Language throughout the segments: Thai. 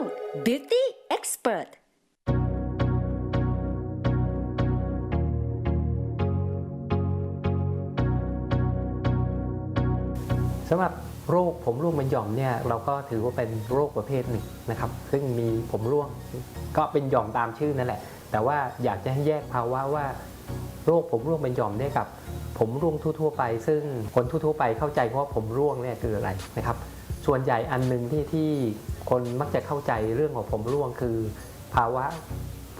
ง Beauty Expert สำหรับโรคผมร่วงเป็นหย่อมเนี่ยเราก็ถือว่าเป็นโรคประเภทหนึ่งนะครับ ซึ่งมีผมร่วงก็เป็นหย่อมตามชื่อนั่นแหละ แต่ว่าอยากจะให้แยกภาวะว่าโรคผมร่วงเป็นหย่อมเนี่ยกับ ผมร่วงทั่วๆไป ซึ่งคนทั่วๆไปเข้าใจว่าผมร่วงเนี่ยคืออะไรนะครับ ส่วนใหญ่อันหนึ่งที่ที่ คนมักจะเข้าใจเรื่องของผมร่วงคือ ภาวะ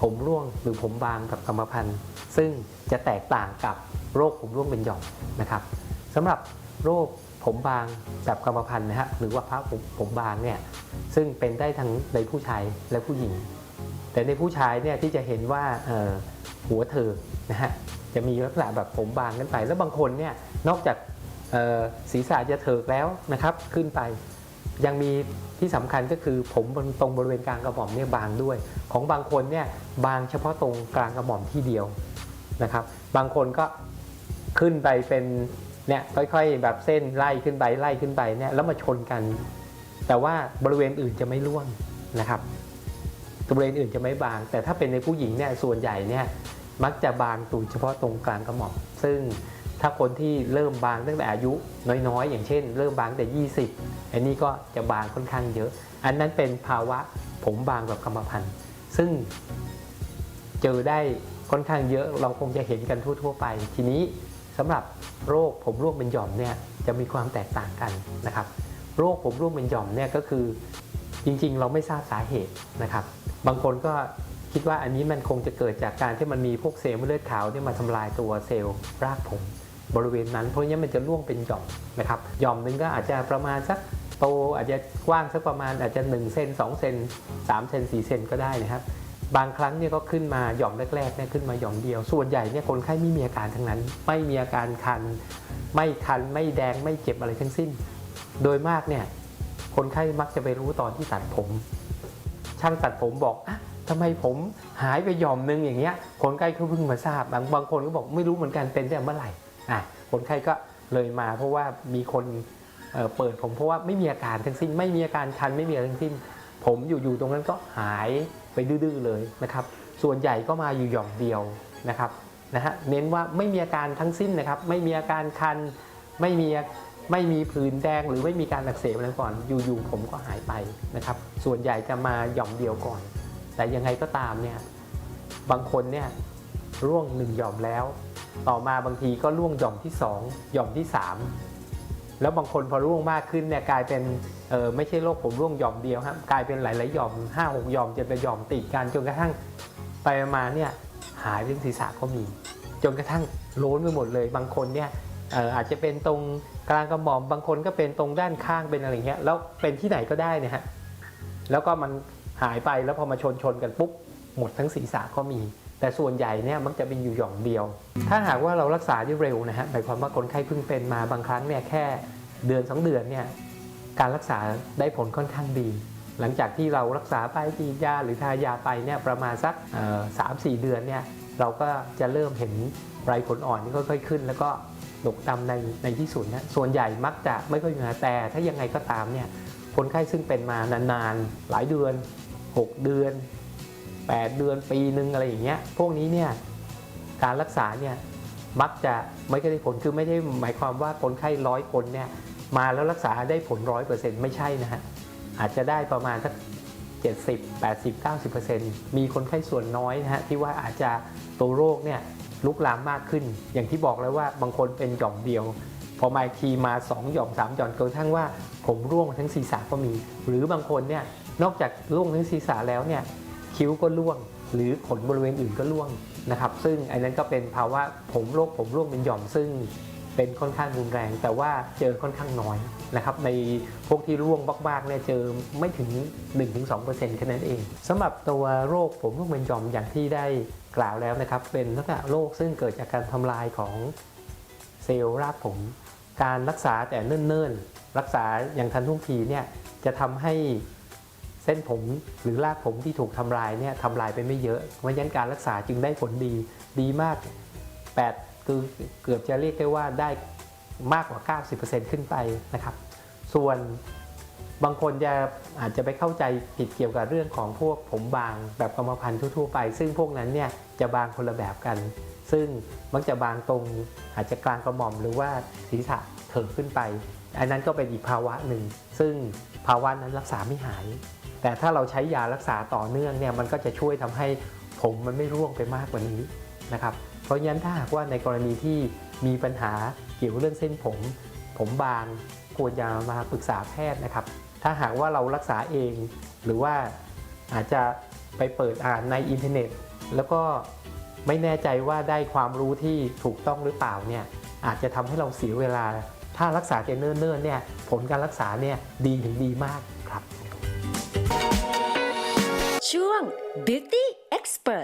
ผมร่วงหรือผมบางกับกรรมพันธุ์ ซึ่งจะแตกต่างกับโรคผมร่วงเป็นหย่อมนะครับสำหรับโรคผมบางแบบกรรมพันธุ์นะฮะหรือว่าพระผมผมบางเนี่ยซึ่งเป็นได้ทั้งในผู้ชายและผู้หญิง แต่ในผู้ชายเนี่ยที่จะเห็นว่าหัวเธอนะฮะจะมีลักษณะแบบผมบางขึ้นไป แล้วบางคนเนี่ยนอกจากศีรษะจะเถิกแล้วนะครับขึ้นไป ยังมีที่สำคัญก็คือผมตรงบริเวณกลางกระหม่อมเนี่ยบางด้วย ของบางคนเนี่ยบางเฉพาะตรงกลางกระหม่อมที่เดียวนะครับ บางคนก็ขึ้นไปเป็นเนี่ยค่อยๆ แบบเส้นไล่ขึ้นไปไล่ขึ้นไปเนี่ยแล้วมาชนกัน แต่ว่าบริเวณอื่นจะไม่ร่วงนะครับบริเวณอื่นจะไม่บาง แต่ถ้าเป็นในผู้หญิงเนี่ยส่วนใหญ่เนี่ยมักจะบางตรงเฉพาะตรงกลางกระหม่อมซึ่ง ถ้าคนที่เริ่มบางตั้งแต่อายุน้อยๆ อย่างเช่น เริ่มบางแต่ 20 อันนี้ก็จะบางค่อนข้างเยอะ อันนั้นเป็นภาวะผมบางแบบกรรมพันธุ์ ซึ่งเจอได้ค่อนข้างเยอะเราคงจะเห็นกันทั่ว ๆ ไป ทีนี้สำหรับโรคผมร่วงเป็นหย่อมเนี่ยจะมีความแตกต่างกันนะครับ โรคผมร่วงเป็นหย่อมเนี่ยก็คือจริงๆ เราไม่ทราบสาเหตุนะครับ บางคนก็คิดว่าอันนี้มันคงจะเกิดจากการที่มันมีพวกเซลล์เลือดขาวที่มาทำลายตัวเซลล์รากผม บริเวณนั้น เพราะงั้นมันจะร่วงเป็นหย่อมนะครับหย่อมหนึ่งก็อาจจะประมาณสักโตอาจจะกว้างสักประมาณอาจจะ1เซน2เซน3เซน4เซนก็ได้นะครับ บางครั้งเนี่ยก็ขึ้นมาหย่อมแรกๆเนี่ยขึ้นมาหย่อมเดียว ส่วนใหญ่เนี่ยคนไข้ไม่มีอาการทั้งนั้น ไม่มีอาการคัน ไม่คันไม่แดงไม่เจ็บอะไรทั้งสิ้น โดยมากเนี่ยคนไข้มักจะไปรู้ตอนที่ตัดผม ช่างตัดผมบอกอะทำไมผมหายไปหย่อมนึงอย่างเงี้ยคนไข้ก็เพิ่งมาทราบ บางบางคนก็บอกไม่รู้เหมือนกันเป็นแต่เมื่อไหร่ อะคนไข้ก็เลยมาเพราะว่ามีคนเเปิดผมเพราะว่าไม่มีอาการทั้งสิ้น ไม่มีอาการคันไม่มีอะไรทั้งสิ้น ผมอยู่ๆตรงนั้นก็หายไปดื้อๆเลยนะครับ ส่วนใหญ่ก็มาอยู่หย่อมเดียวนะครับนะฮะเน้นว่าไม่มีอาการทั้งสิ้นนะครับ ไม่มีอาการคันไม่มีไม่มีผื่นแดงหรือไม่มีการอักเสบอะไรก่อน อยู่ๆผมก็หายไปนะครับ ส่วนใหญ่จะมาหย่อมเดียวก่อน แต่ยังไงก็ตามเนี่ยบางคนเนี่ยร่วงหนึ่งหย่อมแล้ว ต่อมาบางทีก็ร่วงหย่อมที่สองหย่อมที่สามแล้วบางคนพอร่วงมากขึ้นเนี่ยกลายเป็นเออไม่ใช่โรคผมร่วงหย่อมเดียวครับกลายเป็นหลายๆหย่อมห้าหกหย่อมจนเป็นหย่อมติดกันจนกระทั่งไปมาเนี่ยหายเป็นศีรษะก็มี จนกระทั่งโล้นไปหมดเลย บางคนเนี่ยอออาจจะเป็นตรงกลางกระหม่อมบางคนก็เป็นตรงด้านข้างเป็นอะไรเงี้ยแล้วเป็นที่ไหนก็ได้นะฮะแล้วก็มันหายไปแล้วพอมาชนชนกันปุ๊บหมดทั้งศีรษะก็มี แต่ส่วนใหญ่เนี่ยมักจะเป็นอยู่หย่อมเดียว ถ้าหากว่าเรารักษาได้เร็วนะฮะหมายความว่าคนไข้เพิ่งเป็นมาบางครั้งเนี่ยแค่เดือนสองเดือนเนี่ยการรักษาได้ผลค่อนข้างดี หลังจากที่เรารักษาไปฉีดยาหรือทายาไปเนี่ยประมาณสักสามสี่เดือนเนี่ยเราก็จะเริ่มเห็นไรผลอ่อนที่ค่อยๆขึ้น แล้วก็ดกดำในในที่สุดนะส่วนใหญ่มักจะไม่ค่อยมีปัญหาแต่ถ้ายังไงก็ตามเนี่ยคนไข้ซึ่งเป็นมานานๆหลายเดือน 6 เดือน 8 เดือนปีหนึ่งอะไรอย่างเงี้ยพวกนี้เนี่ยการรักษาเนี่ยมักจะไม่ได้ผลคือไม่ได้หมายความว่าคนไข้ร้อยคนเนี่ยมาแล้วรักษาได้ผลร้อยเปอร์เซ็นต์ไม่ใช่นะฮะอาจจะได้ประมาณสัก70 80 90 มีคนไข้ส่วนน้อยนะฮะที่ว่าอาจจะตัวโรคเนี่ยลุกลามมากขึ้น อย่างที่บอกแล้วว่าบางคนเป็นหย่อมเดียว พอมาทีมา 2 หย่อม 3 หย่อมกระทั่งว่าผมร่วงทั้งศีรษะก็มี หรือบางคนเนี่ยนอกจากร่วงทั้งศีรษะแล้วเนี่ย คิ้วก็ร่วง หรือขนบริเวณอื่นก็ร่วงนะครับ ซึ่งอันนั้นก็เป็นภาวะผมโรคผมร่วงเป็นหย่อมซึ่งเป็นค่อนข้างรุนแรง แต่ว่าเจอค่อนข้างน้อยนะครับในพวกที่ร่วงมากๆเนี่ยเจอไม่ถึง 1-2%แค่นั้นเองสำหรับตัวโรคผมร่วงเป็นหย่อมอย่างที่ได้กล่าวแล้วนะครับ เป็นลักษณะโรคซึ่งเกิดจากการทำลายของเซลล์รากผม การรักษาแต่เนิ่นๆ รักษาอย่างทันท่วงทีเนี่ยจะทำให้ ส้นผมหรือรากผมที่ถูกทำลายเนี่ยทำลายไปไม่เยอะ เพราะฉะนั้นการรักษาจึงได้ผลดีดีมาก 8 คือเกือบจะเรียกได้ว่าได้มากกว่า 90%ขึ้นไปนะครับ ส่วนบางคนจะอาจจะไปเข้าใจผิดเกี่ยวกับเรื่องของพวกผมบางแบบกรรมพันธุ์ทั่วๆไป ซึ่งพวกนั้นเนี่ยจะบางคนละแบบกัน ซึ่งมักจะบางตรงอาจจะกลางกระหม่อมหรือว่าศีรษะเถิกขึ้นไป อันนั้นก็เป็นอีกภาวะหนึ่ง ซึ่งภาวะนั้นรักษาไม่หาย แต่ถ้าเราใช้ยารักษาต่อเนื่องเนี่ยมันก็จะช่วยทำให้ผมมันไม่ร่วงไปมากกว่านี้นะครับ เพราะฉะนั้นถ้าหากว่าในกรณีที่มีปัญหาเกี่ยวเรื่องเส้นผม ผมบางควรจะมาปรึกษาแพทย์นะครับ ถ้าหากว่าเรารักษาเอง หรือว่าอาจจะไปเปิดอ่านในอินเทอร์เน็ต แล้วก็ไม่แน่ใจว่าได้ความรู้ที่ถูกต้องหรือเปล่าเนี่ยอาจจะทำให้เราเสียเวลา ถ้ารักษาเจเนิ่นๆเนี่ยผลการรักษาเนี่ยดีถึงดีมากครับ ช่วง Beauty Expert